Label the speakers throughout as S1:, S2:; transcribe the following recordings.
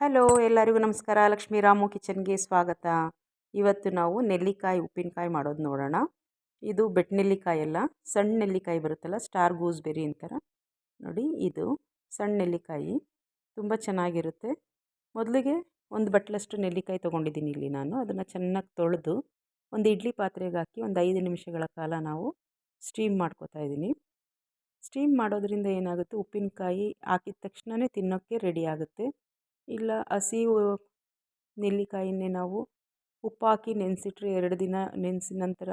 S1: Hello, ಎಲ್ಲರಿಗೂ ನಮಸ್ಕಾರ. ಲಕ್ಷ್ಮೀ ರಾಮು ಕಿಚನ್ಗೆ ಸ್ವಾಗತ. ಇವತ್ತು ನಾವು ನೆಲ್ಲಿಕಾಯಿ, ಉಪ್ಪಿನಕಾಯಿ ಮಾಡೋದು ನೋಡೋಣ. ಇದು ಬೆಟ್ ನೆಲ್ಲಿಕಾಯಿ ಅಲ್ಲ, ಸಣ್ಣ ನೆಲ್ಲಿಕಾಯಿ ಬರುತ್ತಲ್ಲ, ಸ್ಟಾರ್ ಗೂಸ್ಬೆರಿ ಅಂತಾರೆ. ನೋಡಿ, ಇದು ಸಣ್ಣ ನೆಲ್ಲಿಕಾಯಿ. ತುಂಬ ಚೆನ್ನಾಗಿರುತ್ತೆ. ಮೊದಲಿಗೆ ಒಂದು ಬಟ್ಲಷ್ಟು ನೆಲ್ಲಿಕಾಯಿ ತೊಗೊಂಡಿದ್ದೀನಿ ಇಲ್ಲಿ ನಾನು. ಅದನ್ನು ಚೆನ್ನಾಗಿ ತೊಳೆದು ಒಂದು ಇಡ್ಲಿ ಪಾತ್ರೆಗೆ ಹಾಕಿ ಒಂದು ಐದು ನಿಮಿಷಗಳ ಕಾಲ ನಾವು ಸ್ಟೀಮ್ ಮಾಡ್ಕೋತಾ ಇದ್ದೀನಿ. ಸ್ಟೀಮ್ ಮಾಡೋದ್ರಿಂದ ಏನಾಗುತ್ತೆ, ಉಪ್ಪಿನಕಾಯಿ ಹಾಕಿದ ತಕ್ಷಣವೇ ತಿನ್ನೋಕ್ಕೆ ರೆಡಿ ಆಗುತ್ತೆ. ಇಲ್ಲ ಹಸಿ ನೆಲ್ಲಿಕಾಯಿಯನ್ನೇ ನಾವು ಉಪ್ಪಾಕಿ ನೆನೆಸಿಟ್ರೆ ಎರಡು ದಿನ ನೆನೆಸಿ ನಂತರ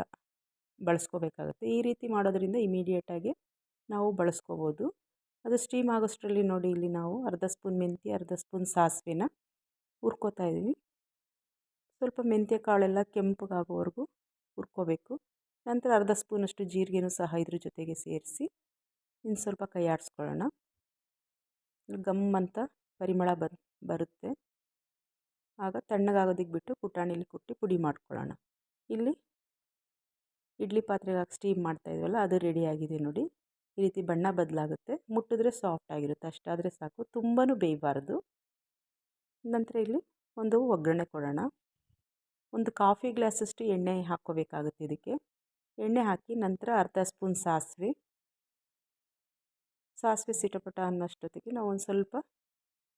S1: ಬಳಸ್ಕೋಬೇಕಾಗುತ್ತೆ. ಈ ರೀತಿ ಮಾಡೋದ್ರಿಂದ ಇಮಿಡಿಯೇಟಾಗಿ ನಾವು ಬಳಸ್ಕೋಬೋದು. ಅದು ಸ್ಟೀಮ್ ಆಗೋಷ್ಟರಲ್ಲಿ ನೋಡಿ ಇಲ್ಲಿ ನಾವು ಅರ್ಧ ಸ್ಪೂನ್ ಮೆಂತ್ಯ, ಅರ್ಧ ಸ್ಪೂನ್ ಸಾಸಿವೆನ ಹುರ್ಕೋತಾ ಇದ್ದೀವಿ. ಸ್ವಲ್ಪ ಮೆಂತ್ಯ ಕಾಳೆಲ್ಲ ಕೆಂಪಗಾಗೋವರೆಗೂ ಹುರ್ಕೋಬೇಕು. ನಂತರ ಅರ್ಧ ಸ್ಪೂನಷ್ಟು ಜೀರಿಗೆನೂ ಸಹ ಇದ್ರ ಜೊತೆಗೆ ಸೇರಿಸಿ ಇನ್ನು ಸ್ವಲ್ಪ ಕೈ ಆಡಿಸ್ಕೊಳ್ಳೋಣ ಗಮ್ ಅಂತ ಪರಿಮಳ ಬರ್ ಬರುತ್ತೆ. ಆಗ ತಣ್ಣಗಾಗೋದಕ್ಕೆ ಬಿಟ್ಟು ಪುಟಾಣಿಲಿ ಕುಟ್ಟಿ ಪುಡಿ ಮಾಡ್ಕೊಳ್ಳೋಣ. ಇಲ್ಲಿ ಇಡ್ಲಿ ಪಾತ್ರೆಗೆ ಹಾಕಿ ಸ್ಟೀಮ್ ಮಾಡ್ತಾ ಇದ್ವಲ್ಲ, ಅದು ರೆಡಿಯಾಗಿದೆ ನೋಡಿ. ಈ ರೀತಿ ಬಣ್ಣ ಬದಲಾಗುತ್ತೆ. ಮುಟ್ಟಿದ್ರೆ ಸಾಫ್ಟ್ ಆಗಿರುತ್ತೆ, ಅಷ್ಟಾದರೆ ಸಾಕು. ತುಂಬಾ ಬೇಯಬಾರ್ದು. ನಂತರ ಇಲ್ಲಿ ಒಂದು ಒಗ್ಗರಣೆ ಕೊಡೋಣ. ಒಂದು ಕಾಫಿ ಗ್ಲಾಸಷ್ಟು ಎಣ್ಣೆ ಹಾಕ್ಕೋಬೇಕಾಗುತ್ತೆ ಇದಕ್ಕೆ. ಎಣ್ಣೆ ಹಾಕಿ ನಂತರ ಅರ್ಧ ಸ್ಪೂನ್ ಸಾಸಿವೆ. ಸಾಸಿವೆ ಸಿಟಪಟ ಅನ್ನೋಷ್ಟೊತ್ತಿಗೆ ನಾವು ಒಂದು ಸ್ವಲ್ಪ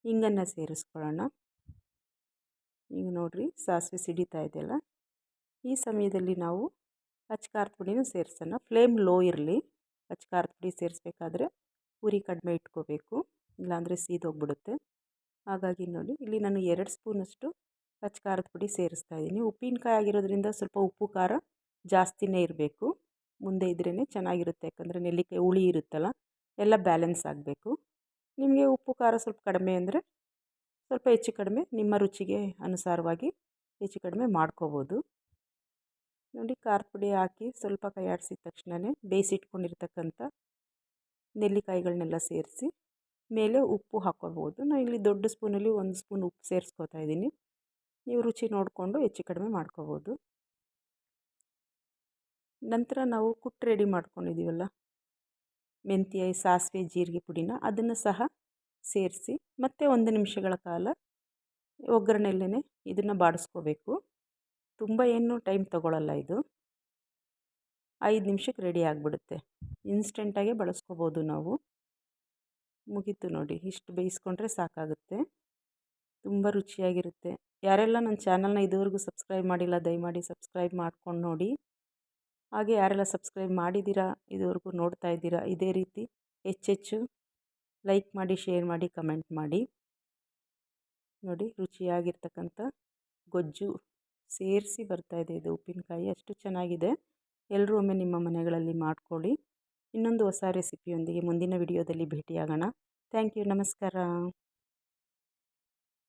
S1: ಹಿಂಗನ್ನು ಸೇರಿಸ್ಕೊಳ್ಳೋಣ. ಈಗ ನೋಡಿರಿ ಸಾಸಿವೆ ಸಿಡಿತಾ ಇದೆಯಲ್ಲ, ಈ ಸಮಯದಲ್ಲಿ ನಾವು ಖಾರದ ಪುಡಿನೂ ಸೇರಿಸೋಣ. ಫ್ಲೇಮ್ ಲೋ ಇರಲಿ ಖಾರದ ಪುಡಿ ಸೇರಿಸ್ಬೇಕಾದ್ರೆ ಉರಿ ಕಡಿಮೆ ಇಟ್ಕೋಬೇಕು, ಇಲ್ಲಾಂದರೆ ಸೀದೋಗ್ಬಿಡುತ್ತೆ ಹಾಗಾಗಿ ನೋಡಿ, ಇಲ್ಲಿ ನಾನು ಎರಡು ಸ್ಪೂನಷ್ಟು ಖಾರದ ಪುಡಿ ಸೇರಿಸ್ತಾ ಇದ್ದೀನಿ. ಉಪ್ಪಿನಕಾಯಿ ಆಗಿರೋದ್ರಿಂದ ಸ್ವಲ್ಪ ಉಪ್ಪು, ಖಾರ ಜಾಸ್ತಿನೇ ಇರಬೇಕು. ಮುಂದೆ ಇದ್ರೇ ಚೆನ್ನಾಗಿರುತ್ತೆ, ಯಾಕಂದರೆ ನೆಲ್ಲಿಕಾಯಿ ಹುಳಿ ಇರುತ್ತಲ್ಲ, ಎಲ್ಲ ಬ್ಯಾಲೆನ್ಸ್ ಆಗಬೇಕು. ನಿಮಗೆ ಉಪ್ಪು, ಖಾರ ಸ್ವಲ್ಪ ಕಡಿಮೆ ಅಂದರೆ ಸ್ವಲ್ಪ ಹೆಚ್ಚು ಕಡಿಮೆ ನಿಮ್ಮ ರುಚಿಗೆ ಅನುಸಾರವಾಗಿ ಹೆಚ್ಚು ಕಡಿಮೆ ಮಾಡ್ಕೋಬೋದು. ನೋಡಿ ಖಾರದ ಪುಡಿ ಹಾಕಿ ಸ್ವಲ್ಪ ಕೈ ಆಡಿಸಿದ ತಕ್ಷಣವೇ ಬೇಯಿಸಿಟ್ಕೊಂಡಿರ್ತಕ್ಕಂಥ ನೆಲ್ಲಿಕಾಯಿಗಳನ್ನೆಲ್ಲ ಸೇರಿಸಿ ಮೇಲೆ ಉಪ್ಪು ಹಾಕ್ಕೋಬೋದು ನಾನು ಇಲ್ಲಿ ದೊಡ್ಡ ಸ್ಪೂನಲ್ಲಿ ಒಂದು ಸ್ಪೂನ್ ಉಪ್ಪು ಸೇರಿಸ್ಕೋತಾ ಇದ್ದೀನಿ. ನೀವು ರುಚಿ ನೋಡಿಕೊಂಡು ಹೆಚ್ಚು ಕಡಿಮೆ ಮಾಡ್ಕೋಬೋದು. ನಂತರ ನಾವು ಕುಟ್ಟು ರೆಡಿ ಮಾಡ್ಕೊಂಡಿದ್ದೀವಲ್ಲ? ಮೆಂತ್ಯ, ಸಾಸಿವೆ, ಜೀರಿಗೆ ಪುಡಿನ ಅದನ್ನು ಸಹ ಸೇರಿಸಿ ಮತ್ತೆ ಒಂದು ನಿಮಿಷಗಳ ಕಾಲ ಒಗ್ಗರಣೆಯಲ್ಲೇ ಇದನ್ನು ಬಾಡಿಸ್ಕೋಬೇಕು. ತುಂಬ ಏನು ಟೈಮ್ ತಗೊಳ್ಳಲ್ಲ ಇದು. ಐದು ನಿಮಿಷಕ್ಕೆ ರೆಡಿ ಆಗಿಬಿಡುತ್ತೆ. ಇನ್ಸ್ಟೆಂಟಾಗೆ ಬಳಸ್ಕೋಬೋದು ನಾವು. ಮುಗೀತು ನೋಡಿ, ಇಷ್ಟು ಬೇಯಿಸ್ಕೊಂಡ್ರೆ ಸಾಕಾಗುತ್ತೆ. ತುಂಬ ರುಚಿಯಾಗಿರುತ್ತೆ. ಯಾರೆಲ್ಲ ನನ್ನ ಚಾನಲ್ನ ಇದುವರೆಗೂ ಸಬ್ಸ್ಕ್ರೈಬ್ ಮಾಡಿಲ್ಲ, ದಯಮಾಡಿ ಸಬ್ಸ್ಕ್ರೈಬ್ ಮಾಡ್ಕೊಂಡು ನೋಡಿ. ಹಾಗೆ ಯಾರೆಲ್ಲ ಸಬ್ಸ್ಕ್ರೈಬ್ ಮಾಡಿದ್ದೀರಾ, ಇದುವರೆಗೂ ನೋಡ್ತಾ ಇದ್ದೀರಾ, ಇದೇ ರೀತಿ ಹೆಚ್ಚೆಚ್ಚು ಲೈಕ್ ಮಾಡಿ, ಶೇರ್ ಮಾಡಿ, ಕಮೆಂಟ್ ಮಾಡಿ. ನೋಡಿ, ರುಚಿಯಾಗಿರ್ತಕ್ಕಂಥ ಗೊಜ್ಜು ಸೇರಿಸಿ ಇದೆ ಇದು ಉಪ್ಪಿನಕಾಯಿ, ಅಷ್ಟು ಚೆನ್ನಾಗಿದೆ. ಎಲ್ಲರೂ ಒಮ್ಮೆ ನಿಮ್ಮ ಮನೆಗಳಲ್ಲಿ ಮಾಡ್ಕೊಳ್ಳಿ. ಇನ್ನೊಂದು ಹೊಸ ರೆಸಿಪಿಯೊಂದಿಗೆ ಮುಂದಿನ ವಿಡಿಯೋದಲ್ಲಿ ಭೇಟಿಯಾಗೋಣ. ಥ್ಯಾಂಕ್ ಯು, ನಮಸ್ಕಾರ.